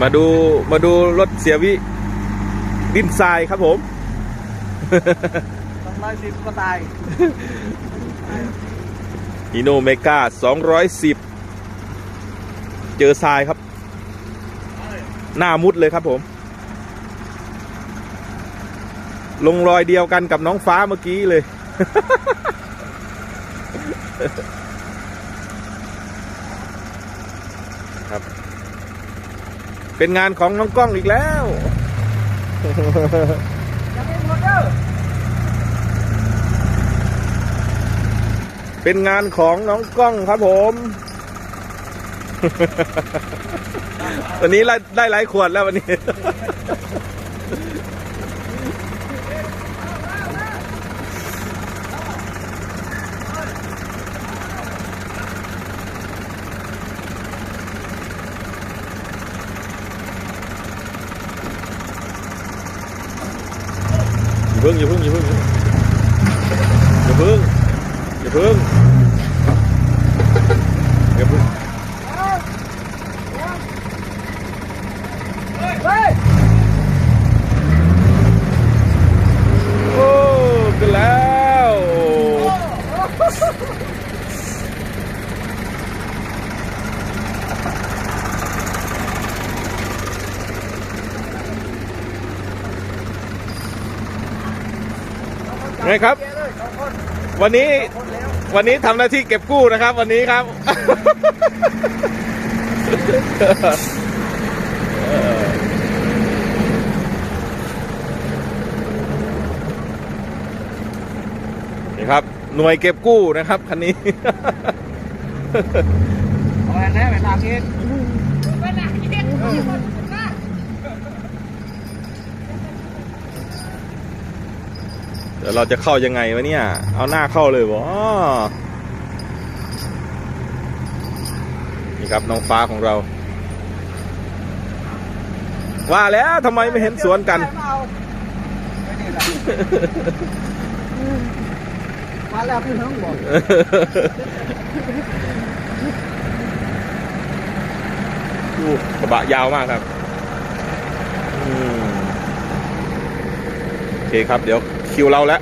มาดูมาดูรถเสียวิดินทรายครับผมสองร้อยสิบก็ตายฮีโนเมกา210เจอทรายครับ หน้ามุดเลยครับผม ลงรอยเดียวกันกับน้องฟ้าเมื่อกี้เลยครับ เป็นงานของน้องกล้องอีกแล้วเป็นงานของน้องกล้องครับผม วันนี้ได้ได้หลายขวดแล้ววันนี้ พิ่งอย่าเพิ่งอย่าเพิ่งอย่าเพิ่งอย่าเพิ่งอย่าเพิ่งเฮ้ย โอ้ขึ้นแล้ว ไงครับ วันนี้วันนี้ทำหน้าที่เก็บกู้นะครับ วันนี้ครับนี่ครับ หน่วยเก็บกู้นะครับคันนี้เอาอันนี้ไปทำเอง ดี๋ยวเราจะเข้ายังไงวะเนี่ย เอาหน้าเข้าเลยวะนี่ครับน้องฟ้าของเรา ว่าแล้วทำไมไม่เห็นสวนกัน มาแล้วพี่น้องบอกดูกระบะยาวมากครับอืมโอเคครับ เดี๋ยว คิวเราแล้ว